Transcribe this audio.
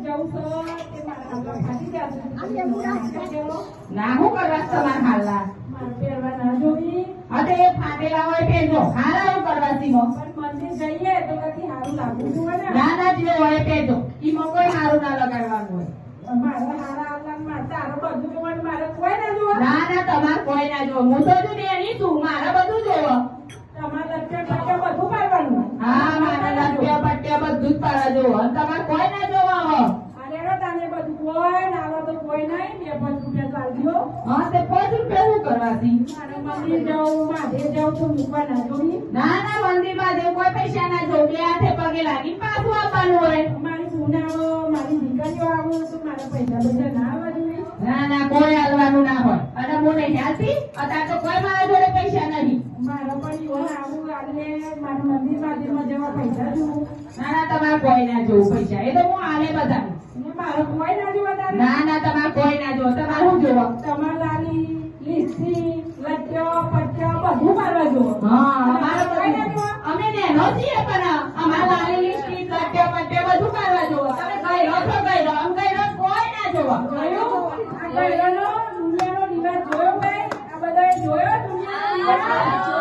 જવું છે ના ના જોવી ના ના ઈમાં કોઈ હારું ના લગાડવાનું હોય. કોઈ ના જોવા. ના ના, તમાર કોઈ ના જો હું તો જો એની તું મારે બધું જોવો. જ અને તમારે કોઈ ના જોવા હો અરે રો બધું કોઈ ના તો કોઈ નહીં. બે પાંચ રૂપિયા ચાલજો હા તે પાંચ રૂપિયા શું કરવાથી મંદિર જવું મહાદેવ જવું તો મૂકવા ના જોવી ના ના મંદિરમાં જે કોઈ પૈસા ના જો બે હાથે પગે લાગી પાછું આપવાનું હોય. મારી સુનાવો મારી દીકરીઓ આવું તો મારા પૈસા બધા ના આવવા જોઈએ. ના ના કોઈ હાલવાનું ના હોય. અને મને ખ્યાલથી અત્યારે તો કોઈ મારા જોડે પૈસા નહીં મારો પણ આવું આલે મારા મંદિર મંદિરમાં જવા પૈસા તમારે કોઈ ના જોવું પૈસા એ તો હું આલે બધા મારો કોઈ ના જોવા ના ના તમારે કોઈ ના જોવો તમારે શું જોવો તમારે લાલી લીસી લટ્યો પટ્યો બધું મારવા જોવો હા અમારે કોઈ ના જોવો અમે નેનો છીએ પણ અમારે લાલી લીસી લટ્યા પટ્યા બધું મારવા જોવો તમે ગયરો છો ગયરો આમ રહો કોઈ ના જોવો દુનિયાનો રિવાજ જોયો ભાઈ? આ બધાએ જોયો? દુનિયાનો રિવાજ